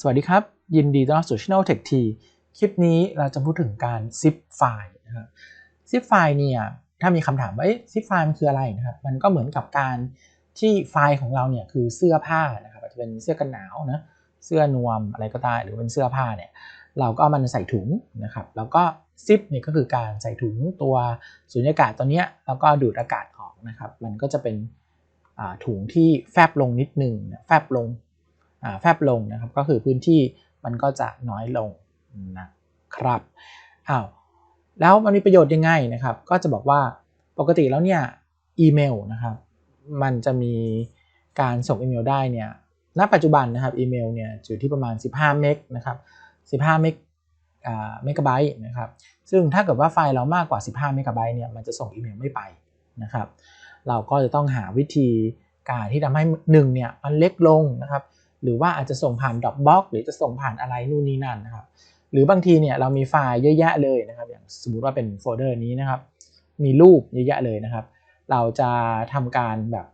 สวัสดีครับ ยินดีต้อนรับสู่ Channel Tech T คลิปนี้เราจะพูดถึงการ zip ไฟล์นะครับ zip ไฟล์เนี่ยถ้ามีคำถามว่า zip ไฟล์มันคืออะไรนะครับ มันก็เหมือนกับการที่ไฟล์ของเราเนี่ยคือเสื้อผ้านะครับอาจจะเป็นเสื้อกันหนาวนะเสื้อนวมอะไรก็ได้หรือเป็นเสื้อผ้าเนี่ยเราก็มันใส่ถุงนะครับ แล้วก็ซิปเนี่ยก็คือการใส่ถุงตัวสุญญากาศตัวเนี้ยแล้วก็ดูดอากาศออกนะครับ มันก็จะเป็นถุงที่แฟบลงนิดนึงแฟบลง แฟบลงนะครับ ก็คือพื้นที่มันก็จะน้อยลงนะครับอ้าวแล้วมันมีประโยชน์ยังไงนะครับ ก็จะบอกว่าปกติแล้วเนี่ยอีเมลนะครับ มันจะมีการส่งอีเมลได้เนี่ยณปัจจุบันนะครับอีเมลเนี่ยอยู่ที่ประมาณ 15 เมกนะครับ 15 เมกเมกะไบต์นะครับ ซึ่งถ้าเกิดว่าไฟล์เรามากกว่า 15 เมกะไบต์เนี่ยมันจะส่งอีเมลไม่ไปนะครับ เราก็จะต้องหาวิธีการที่ทำให้หนึ่งเนี่ยมันเล็กลงนะครับ หรือว่าอาจจะส่งผ่าน Dropbox หรือจะส่งผ่านอะไรนู่นนี่นั่นนะครับ หรือบางทีเนี่ยเรามีไฟล์เยอะแยะเลยนะครับ อย่างสมมติว่าเป็นโฟลเดอร์นี้นะครับ มีรูปเยอะแยะเลยนะครับ เราจะทำการแบบ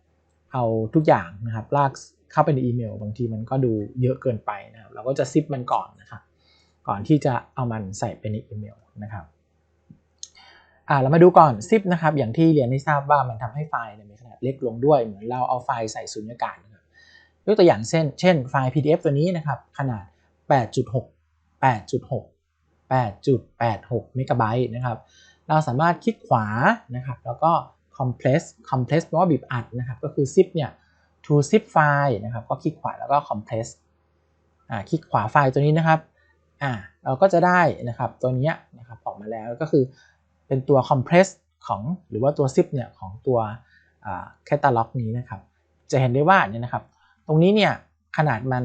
เอาทุกอย่างนะครับลากเข้าไปในอีเมล บางทีมันก็ดูเยอะเกินไปนะครับ เราก็จะซิปมันก่อนนะครับ ก่อนที่จะเอามันใส่ไปในอีเมลนะครับอ่าเรามาดูก่อนซิปนะครับ อย่างที่เรียนให้ทราบว่ามันทำให้ไฟล์มีขนาดเล็กลงด้วย เหมือนเราเอาไฟล์ใส่สุญญากาศ ยกตัวอย่างเช่น เช่นไฟล์ PDF ตัวนี้นะครับ ขนาด 8.6 8.6 8.86 เมกะไบต์นะครับ เราสามารถคลิกขวานะครับ แล้วก็ compress compress แปลว่าบีบอัดนะครับ ก็คือ zip เนี่ย to zip file นะครับ ก็คลิกขวาแล้วก็ compress อ่า คลิกขวาไฟล์ตัวนี้นะครับ อ่า เราก็จะได้นะครับ ตัวนี้นะครับ ออกมาแล้วก็คือเป็นตัว compress ของหรือว่าตัว zip เนี่ยของตัว catalog นี้นะครับ จะเห็นได้ว่าเนี่ยนะครับ ตรงนี้เนี่ยขนาดมัน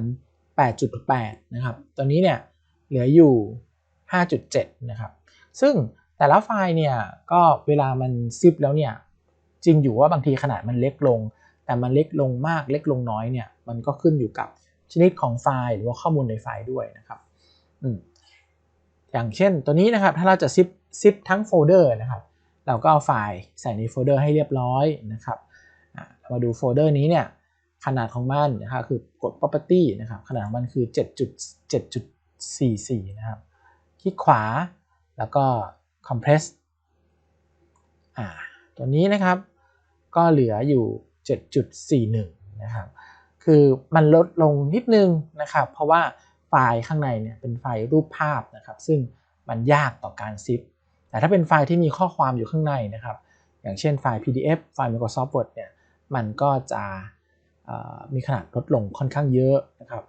8.8 นะครับ ตัวนี้เนี่ยเหลืออยู่ 5.7 นะครับ ซึ่งแต่ละไฟล์เนี่ยก็เวลามันซิปแล้วเนี่ยจริงอยู่ว่าบางทีขนาดมันเล็กลง แต่มันเล็กลงมากเล็กลงน้อยเนี่ยมันก็ขึ้นอยู่กับชนิดของไฟล์หรือว่าข้อมูลในไฟล์ด้วยนะครับอย่างเช่นตัวนี้นะครับถ้าเราจะซิปซิปทั้งโฟลเดอร์นะครับเราก็เอาไฟล์ใส่ในโฟลเดอร์ให้เรียบร้อยนะครับมาดูโฟลเดอร์นี้เนี่ย ขนาดของมันนะครับคือกด property นะครับขนาดของมันคือ 7.7.44 นะครับ คลิกขวาแล้วก็ compress อ่าตัวนี้นะครับก็เหลืออยู่ 7.41 นะครับ คือมันลดลงนิดนึงนะครับ เพราะว่าไฟล์ข้างในเนี่ยเป็นไฟล์รูปภาพนะครับ ซึ่งมันยากต่อการซิป แต่ถ้าเป็นไฟล์ที่มีข้อความอยู่ข้างในนะครับ อย่างเช่นไฟล์ PDF ไฟล์ Microsoft Word เนี่ย มันก็จะ มีขนาดลดลงค่อนข้างเยอะนะครับ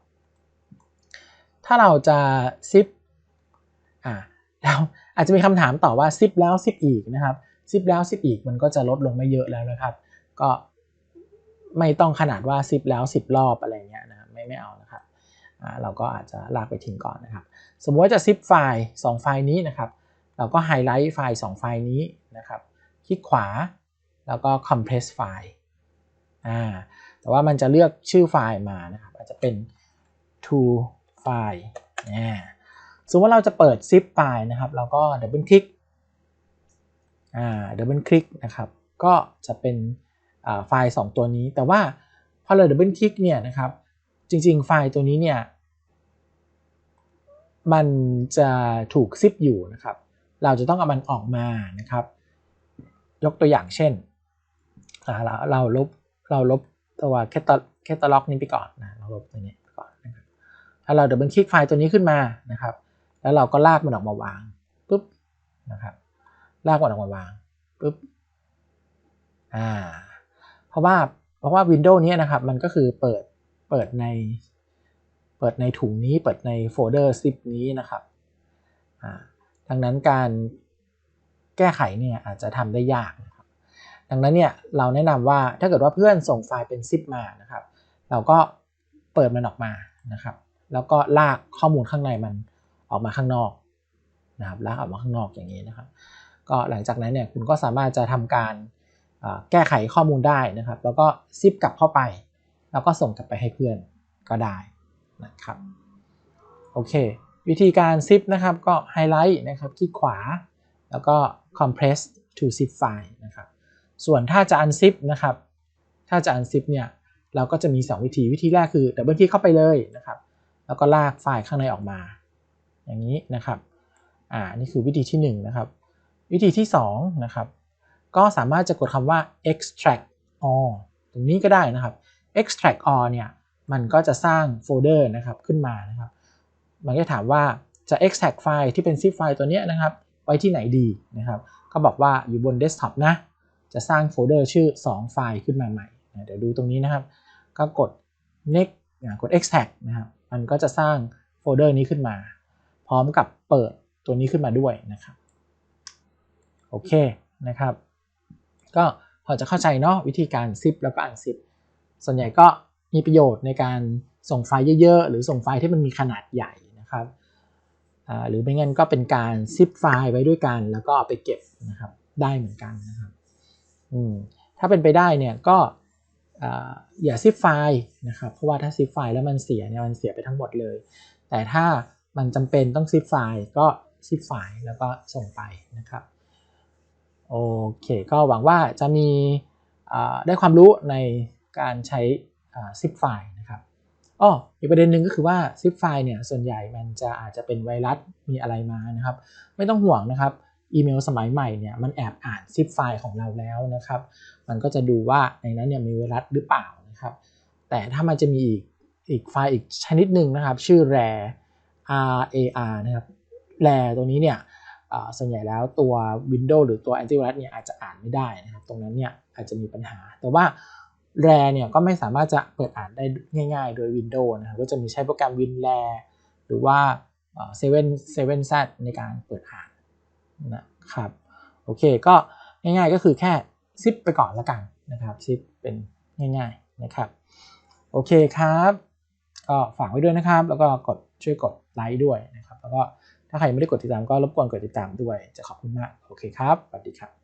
ถ้าเราจะซิปอ่าแล้วอาจจะมีคำถามต่อว่าซิปแล้วซิปอีกนะครับซิปแล้วซิปอีกมันก็จะลดลงไม่เยอะแล้วนะครับ ก็ไม่ต้องขนาดว่าซิปแล้ว10 รอบอะไรเงี้ยนะไม่ไม่เอานะครับเราก็อาจจะลากไปทิ้งก่อนนะครับ สมมติว่าจะซิปไฟล์ 2 ไฟล์นี้นะครับ เราก็ไฮไลท์ไฟล์ 2 ไฟล์นี้นะครับ คลิกขวา แล้วก็ compress ไฟล์อ่า แต่ว่ามันจะเลือกชื่อไฟล์มานะครับอาจจะเป็น to file อ่าสมมติว่าเราจะเปิดซิปไฟล์นะครับเราก็ดับเบิลคลิกอ่าดับเบิลคลิกนะครับก็จะเป็นไฟล์ 2 ตัวนี้ แต่ว่าพอเราดับเบิลคลิกเนี่ยนะครับจริงๆ ไฟล์ตัวนี้เนี่ยมันจะถูกซิปอยู่นะครับ เราจะต้องเอามันออกมานะครับ ยกตัวอย่างเช่นเราเราลบเราลบ ตัวแคตตาแคตตาล็อกนี้ไปก่อนนะเราลบตัวนี้ก่อนนะครับถ้าเราเดับเบิลคลิกไฟล์ตัวนี้ขึ้นมานะครับ แล้วเราก็ลากมันออกมาวางปุ๊บนะครับ ลากมันออกมาวางปุ๊บอ่าเพราะว่าเพราะว่าวินโดว์นี้นะครับมันก็คือเปิดเปิดในเปิดในถุงนี้เปิดในโฟลเดอร์ซิปนี้นะครับอ่าดังนั้นการแก้ไขเนี่ยอาจจะทำได้ยากนะครับ ดังนั้นเนี่ยเราแนะนำว่าถ้าเกิดว่าเพื่อนส่งไฟล์เป็นซิปมานะครับ เราก็เปิดมันออกมานะครับ แล้วก็ลากข้อมูลข้างในมันออกมาข้างนอกนะครับลากออกมาข้างนอกอย่างนี้นะครับ ก็หลังจากนั้นเนี่ยคุณก็สามารถจะทำการแก้ไขข้อมูลได้นะครับ แล้วก็ซิปกลับเข้าไป แล้วก็ส่งกลับไปให้เพื่อนก็ได้นะครับโอเค วิธีการซิปนะครับก็ไฮไลท์นะครับคลิกขวา แล้วก็ compress to zip file นะครับ ส่วนถ้าจะ unzip นะครับ ถ้าจะ unzip เนี่ย เราก็จะมี 2 วิธี วิธีแรกคือดับเบิลคลิกเข้าไปเลยนะครับ แล้วก็ลากไฟล์ข้างในออกมา อย่างนี้นะครับ อ่า นี่คือวิธีที่ 1นนะครับ วิธีที่ 2 นะครับ ก็สามารถจะกดคำว่า extract all ตรงนี้ก็ได้นะครับ extract all เนี่ย มันก็จะสร้างโฟลเดอร์นะครับขึ้นมานะครับ มันก็ถามว่าจะ extract ไฟล์ที่เป็น zip ไฟล์ตัวนี้นะครับ ไว้ที่ไหนดีนะครับ ก็บอกว่าอยู่บนเดสก์ท็อปนะ จะสร้างโฟลเดอร์ชื่อ 2 ไฟล์ขึ้นมาใหม่เดี๋ยวดูตรงนี้นะครับ ก็กด next กด extract นะครับ มันก็จะสร้างโฟลเดอร์นี้ขึ้นมา พร้อมกับเปิดตัวนี้ขึ้นมาด้วยนะครับ โอเคนะครับ ก็พอจะเข้าใจเนาะวิธีการซิปแล้วก็อันซิปส่วนใหญ่ก็มีประโยชน์ในการส่งไฟล์เยอะๆ หรือส่งไฟล์ที่มันมีขนาดใหญ่นะครับ หรือไม่งั้นก็เป็นการซิปไฟล์ไว้ด้วยกัน แล้วก็เอาไปเก็บนะครับ ได้เหมือนกันนะครับ ถ้าเป็นไปได้เนี่ยก็อย่าซิปไฟล์นะครับเพราะว่าถ้าซิปไฟล์แล้วมันเสียเนี่ยมันเสียไปทั้งหมดเลย แต่ถ้ามันจำเป็นต้องซิปไฟล์ก็ซิปไฟล์แล้วก็ส่งไปนะครับโอเค ก็หวังว่าจะมีได้ความรู้ในการใช้ซิปไฟล์นะครับอ๋ออีกประเด็นหนึ่งก็คือว่าซิปไฟล์เนี่ยส่วนใหญ่มันจะอาจจะเป็นไวรัสมีอะไรมานะครับ ไม่ต้องห่วงนะครับ อีเมลสมัยใหม่เนี่ยมันแอบอ่านซิปไฟล์ของเราแล้วนะครับ มันก็จะดูว่าในนั้นเนี่ยมีไวรัสหรือเปล่านะครับ แต่ถ้ามันจะมีอีกอีกไฟล์อีกชนิดหนึ่งนะครับ ชื่อ rar rar นะครับ rar ตัวนี้เนี่ยส่วนใหญ่แล้วตัว Windows หรือตัว antivirus เนี่ยอาจจะอ่านไม่ได้นะครับ ตรงนั้นเนี่ยอาจจะมีปัญหา แต่ว่า rar เนี่ยก็ไม่สามารถจะเปิดอ่านได้ง่าย ๆ โดย Windows นะครับ ก็จะมีใช้โปรแกรม WinRAR หรือว่า 7 7 z ในการเปิดอ่าน นะครับโอเคก็ง่ายๆก็คือแค่ซิปไปก่อนละกันนะครับซิปเป็นง่ายๆนะครับโอเคครับก็ฝากไว้ด้วยนะครับ แล้วก็กดช่วยกดไลค์ด้วยนะครับ แล้วก็ถ้าใครไม่ได้กดติดตามก็รบกวนกดติดตามด้วยจะขอบคุณมากโอเคครับสวัสดีครับ